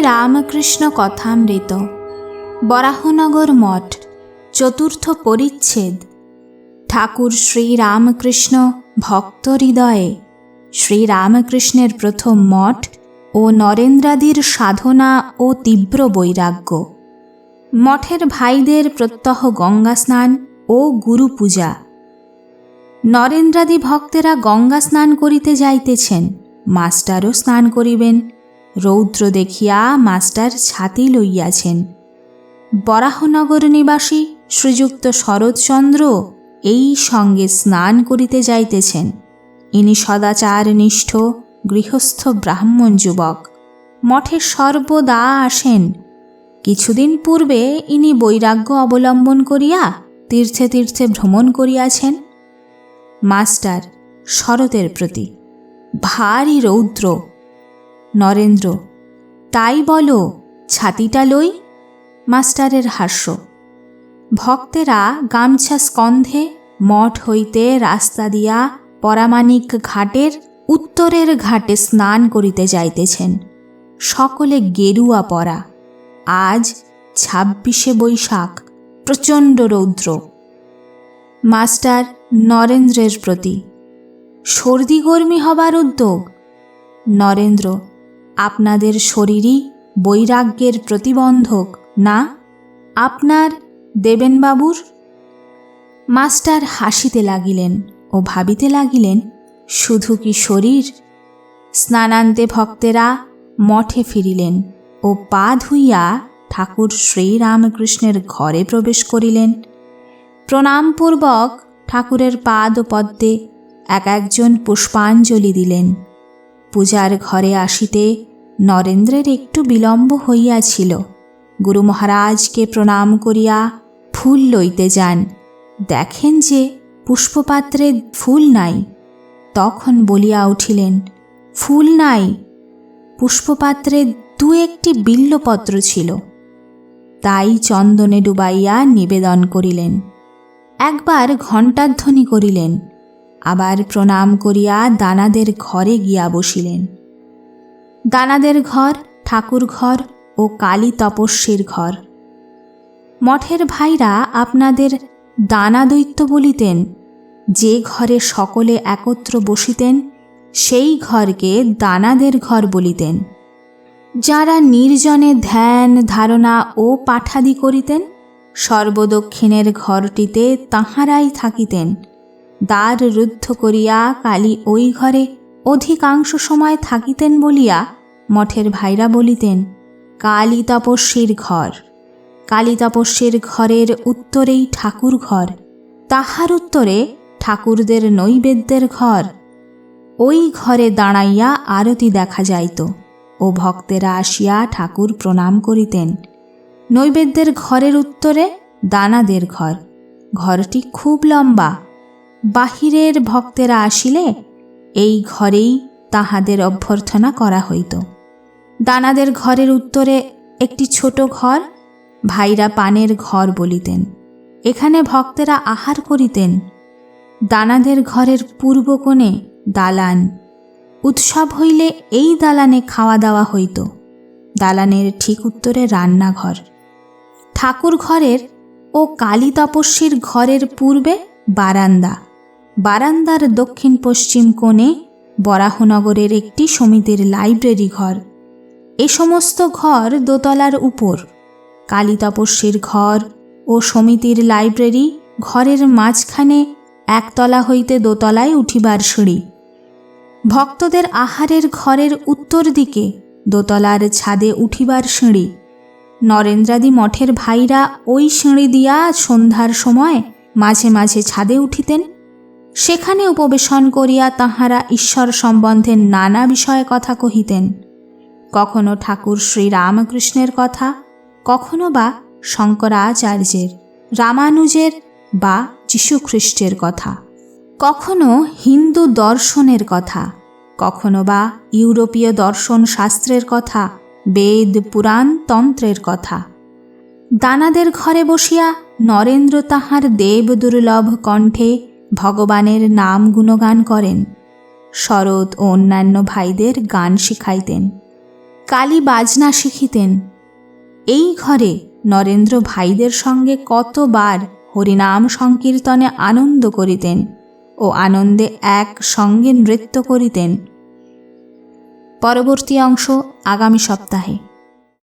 রামকৃষ্ণ কথামৃত। বরাহনগর মঠ, চতুর্থ পরিচ্ছেদ। ঠাকুর শ্রীরামকৃষ্ণ ভক্ত হৃদয়ে শ্রীরামকৃষ্ণের প্রথম মঠ ও নরেন্দ্রাদির সাধনা ও তীব্র বৈরাগ্য। মঠের ভাইদের প্রত্যহ গঙ্গা স্নান ও গুরু পূজা। নরেন্দ্রাদি ভক্তেরা গঙ্গা স্নান করিতে যাইতেছেন, মাস্টারও স্নান করিবেন। রৌদ্র দেখিয়া মাস্টার ছাতি লইয়াছেন। বরাহনগর নিবাসী শ্রীযুক্ত শরৎচন্দ্র এই সঙ্গে স্নান করিতে যাইতেছেন। ইনি সদাচার নিষ্ঠ, গৃহস্থ ব্রাহ্মণ যুবক। মঠে সর্বদা আসেন। কিছুদিন পূর্বে ইনি বৈরাগ্য অবলম্বন করিয়া তীর্থে তীর্থে ভ্রমণ করিয়াছেন। মাস্টার, শরতের প্রতি। ভারী রৌদ্র। নরেন্দ্র, তাই বলো, ছাতিটা লই? মাস্টারের হাস্য। ভক্তেরা গামছা স্কন্ধে মঠ হইতে রাস্তা দিয়া পরামানিক ঘাটের উত্তরের ঘাটে স্নান করিতে যাইতেছেন। সকলে গেরুয়া পরা। আজ ছাব্বিশে বৈশাখ, প্রচণ্ড রৌদ্র। মাস্টার নরেন্দ্রের প্রতি, সর্দি গর্মি হবার উদ্যোগ? নরেন্দ্র আপনাদের শরীরই বৈরাগ্যের প্রতিবন্ধক, না? আপনার দেবেনবাবুর? মাস্টার হাসিতে লাগিলেন ও ভাবিতে লাগিলেন, শুধু কি শরীর? স্নানান্তে ভক্তেরা মঠে ফিরিলেন ও পা ধুইয়া ঠাকুর শ্রীরামকৃষ্ণের ঘরে প্রবেশ করিলেন। প্রণামপূর্বক ঠাকুরের পাদ ও পদ্মে এক একজন পুষ্পাঞ্জলি দিলেন। পূজার ঘরে আসিতে নরেন্দ্রের একটু বিলম্ব হইয়াছিল। গুরু মহারাজকে প্রণাম করিয়া ফুল লইতে যান। দেখেন যে পুষ্পপাত্রে ফুল নাই। তখন বলিয়া উঠিলেন, ফুল নাই। পুষ্পপাত্রে দু একটি বিল্লপত্র ছিল। তাই চন্দনে ডুবাইয়া নিবেদন করিলেন। একবার ঘণ্টাধ্বনি করিলেন। আবার প্রণাম করিয়া দানাদের ঘরে গিয়া বসিলেন। দানাদের ঘর, ঠাকুর ঘর ও কালী তপস্বীর ঘর। মঠের ভাইরা আপনাদের দানা দৈত্য বলিতেন, যে ঘরে সকলে একত্র বসিতেন, সেই ঘরকে দানাদের ঘর বলিতেন। যারা নির্জনে ধ্যান, ধারণা ও পাঠাদি করিতেন, সর্বদক্ষিণের ঘরটিতে তাঁহারাই থাকিতেন। দ্বার রুদ্ধ করিয়া কালী ওই ঘরে অধিকাংশ সময় থাকিতেন বলিয়া মঠের ভাইরা বলিতেন, কালী তপস্বীর ঘর। কালী তপস্বীর ঘরের উত্তরেই ঠাকুর ঘর। তাহার উত্তরে ঠাকুরদের নৈবেদ্যের ঘর। ওই ঘরে দাঁড়াইয়া আরতি দেখা যাইত। ও ভক্তেরা আসিয়া ঠাকুর প্রণাম করিতেন। নৈবেদ্যের ঘরের উত্তরে দানাদের ঘর। ঘরটি খুব লম্বা। বাহিরের ভক্তেরা আসিলে এই ঘরেই তাহাদের অভ্যর্থনা করা হইত। দানাদের ঘরের উত্তরে একটি ছোট ঘর, ভাইরা পানের ঘর বলিতেন। এখানে ভক্তেরা আহার করিতেন। দানাদের ঘরের পূর্ব কোণে দালান। উৎসব হইলে এই দালানে খাওয়া দাওয়া হইত। দালানের ঠিক উত্তরে রান্নাঘর। ঠাকুর ঘরের ও কালী তপস্বীর ঘরের পূর্বে বারান্দা। বারান্দার দক্ষিণ পশ্চিম কোণে বরাহনগরের একটি সমিতির লাইব্রেরি ঘর। এ সমস্ত ঘর দোতলার উপর। কালী তপস্বীর ঘর ও সমিতির লাইব্রেরি ঘরের মাঝখানে একতলা হইতে দোতলায় উঠিবার সিঁড়ি। ভক্তদের আহারের ঘরের উত্তর দিকে দোতলার ছাদে উঠিবার সিঁড়ি। নরেন্দ্রাদি মঠের ভাইরা ওই সিঁড়ি দিয়া সন্ধ্যার সময় মাঝে মাঝে ছাদে উঠিতেন। সেখানে উপবেশন করিয়া তাহারা ঈশ্বর সম্বন্ধে নানা বিষয়ে কথা কহিতেন। কখনো ঠাকুর শ্রীরামকৃষ্ণের কথা, কখনো বা শঙ্করাচার্যের, রামানুজের বা যীশুখ্রিস্টের কথা। কখনো হিন্দু দর্শনের কথা, কখনো বা ইউরোপীয় দর্শন শাস্ত্রের কথা, বেদ, পুরাণ, তন্ত্রের কথা। দানাদের ঘরে বসিয়া নরেন্দ্র তাহার দেব দুর্লভ কণ্ঠে ভগবানের নাম গুণগান করেন। শরৎ ও অন্যান্য ভাইদের গান শিখাইতেন। কালী বাজনা শিখিতেন। এই ঘরে নরেন্দ্র ভাইদের সঙ্গে কতবার হরিনাম সংকীর্তনে আনন্দ করিতেন ও আনন্দে এক সঙ্গে নৃত্য করিতেন। পরবর্তী অংশ আগামী সপ্তাহে।